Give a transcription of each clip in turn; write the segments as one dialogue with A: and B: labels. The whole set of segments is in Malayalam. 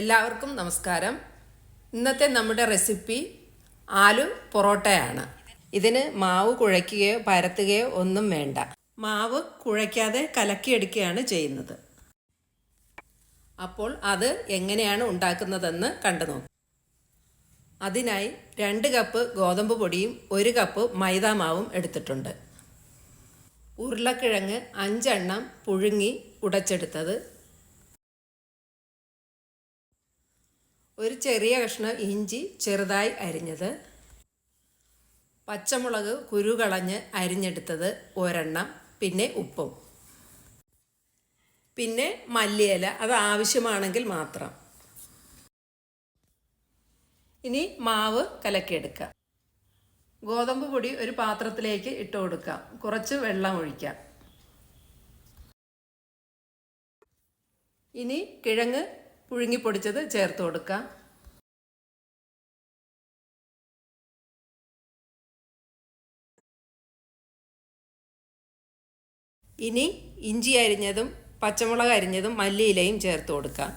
A: എല്ലാവർക്കും നമസ്കാരം. ഇന്നത്തെ നമ്മുടെ റെസിപ്പി ആലു പൊറോട്ടയാണ്. ഇതിന് മാവ് കുഴയ്ക്കുകയോ പരത്തുകയോ ഒന്നും വേണ്ട. മാവ് കുഴയ്ക്കാതെ കലക്കിയെടുക്കുകയാണ് ചെയ്യുന്നത്. അപ്പോൾ അത് എങ്ങനെയാണ് ഉണ്ടാക്കുന്നതെന്ന് കണ്ടു നോക്കും. അതിനായി രണ്ട് കപ്പ് ഗോതമ്പ് പൊടിയും ഒരു കപ്പ് മൈദാമാവും എടുത്തിട്ടുണ്ട്. ഉരുളക്കിഴങ്ങ് അഞ്ചെണ്ണം പുഴുങ്ങി ഉടച്ചെടുത്തത് ഒരു ചെറിയ കഷ്ണം ഇഞ്ചി ചെറുതായി അരിഞ്ഞത്. പച്ചമുളക് കുരു കളഞ്ഞ് അരിഞ്ഞെടുത്തത് ഒരെണ്ണം പിന്നെ ഉപ്പും. പിന്നെ മല്ലിയില അത് ആവശ്യമാണെങ്കിൽ മാത്രം. ഇനി മാവ് കലക്കിയെടുക്കാം ഗോതമ്പ് പൊടി ഒരു പാത്രത്തിലേക്ക് ഇട്ട് കൊടുക്കാം കുറച്ച് വെള്ളം ഒഴിക്കാം ഇനി കിഴങ്ങ് പുഴുങ്ങിപ്പൊടിച്ചത് ചേർത്ത് കൊടുക്കാം. ഇനി ഇഞ്ചി അരിഞ്ഞതും പച്ചമുളക് അരിഞ്ഞതും മല്ലിയിലയും ചേർത്ത് കൊടുക്കാം.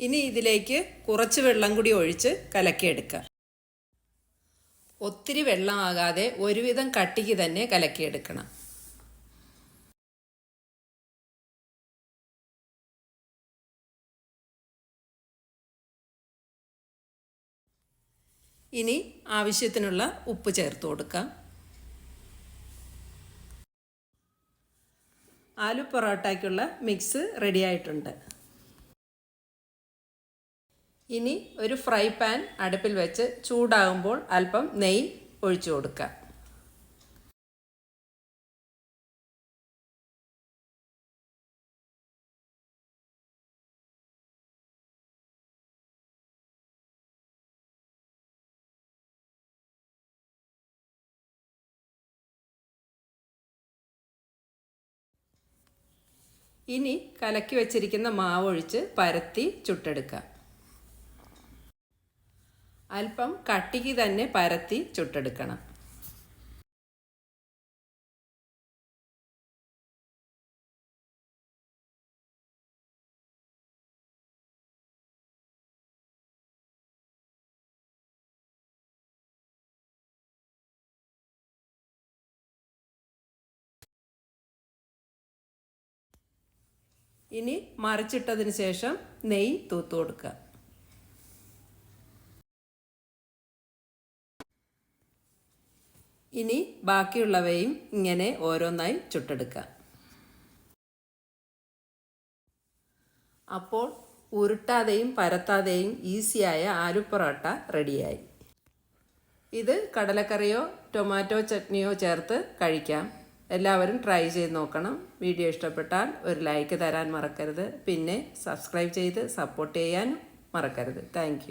A: ഇനി ഇതിലേക്ക് കുറച്ച് വെള്ളം കൂടി ഒഴിച്ച് കലക്കിയെടുക്കാം. ഒത്തിരി വെള്ളമാകാതെ ഒരുവിധം കട്ടിക്ക് തന്നെ കലക്കിയെടുക്കണം. ഇനി ആവശ്യത്തിനുള്ള ഉപ്പ് ചേർത്ത് കൊടുക്കാം. ആലു പൊറോട്ടയ്ക്കുള്ള മിക്സ് റെഡി ആയിട്ടുണ്ട്. ഇനി ഒരു ഫ്രൈ പാൻ അടുപ്പിൽ വെച്ച് ചൂടാകുമ്പോൾ അല്പം നെയ്യ് ഒഴിച്ചു കൊടുക്കുക. ഇനി കലക്കി വെച്ചിരിക്കുന്ന മാവ് ഒഴിച്ച് പരത്തി ചുട്ടെടുക്കാം അല്പം കട്ടിക്ക് തന്നെ പരത്തി ചുട്ടെടുക്കണം. ഇനി മറിച്ചിട്ടതിന് ശേഷം നെയ്യ് തൂത്തു കൊടുക്കുക. ഇനി ബാക്കിയുള്ളവയും ഇങ്ങനെ ഓരോന്നായി ചുട്ടെടുക്കാം. അപ്പോൾ ഉരുട്ടാതെയും പരത്താതെയും ഈസിയായ ആലു പൊറോട്ട റെഡിയായി. ഇത് കടലക്കറിയോ ടൊമാറ്റോ ചട്നിയോ ചേർത്ത് കഴിക്കാം. എല്ലാവരും ട്രൈ ചെയ്ത് നോക്കണം. വീഡിയോ ഇഷ്ടപ്പെട്ടാൽ ഒരു ലൈക്ക് തരാൻ മറക്കരുത്. പിന്നെ സബ്സ്ക്രൈബ് ചെയ്ത് സപ്പോർട്ട് ചെയ്യാനും മറക്കരുത്. താങ്ക്